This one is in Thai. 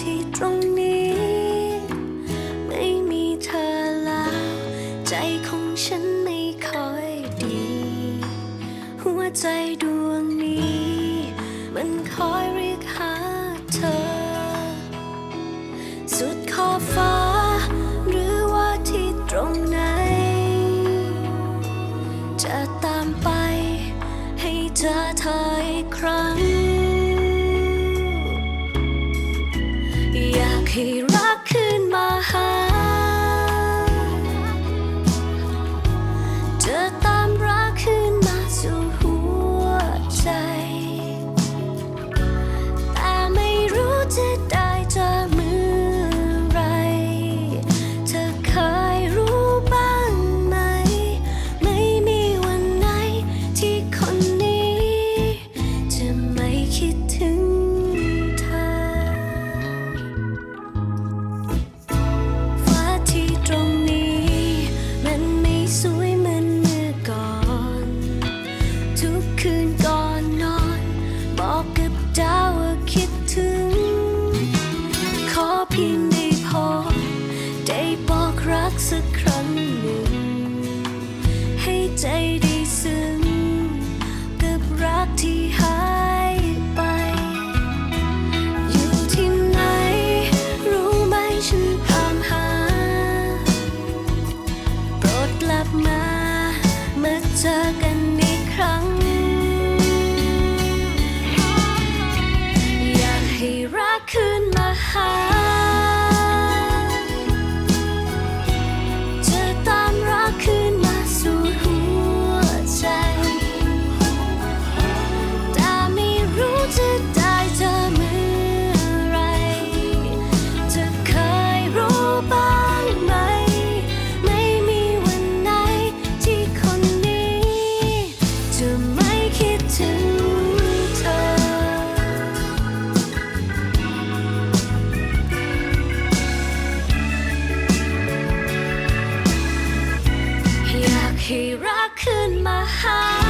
ที่ตรงนี้ ไม่มีเธอแล้ว ใจของฉันไม่ค่อยดี หัวใจดวงนี้ มันคอยเรียกหาเธอ สุดขอบฟ้า หรือว่าที่ตรงไหน จะตามไปให้เจอเธออีกครั้ง ให้รักคืนมาหา เธตามรักคืนมาสู่หัวใจ แต่ไม่รู้จะได้เจอเมื่อไร เธอเคยรู้บ้างไหม ไม่มีวันไหนที่คนนี้ จะไม่คิดถึง มา มาเจอกันอีกครั้ง In my heart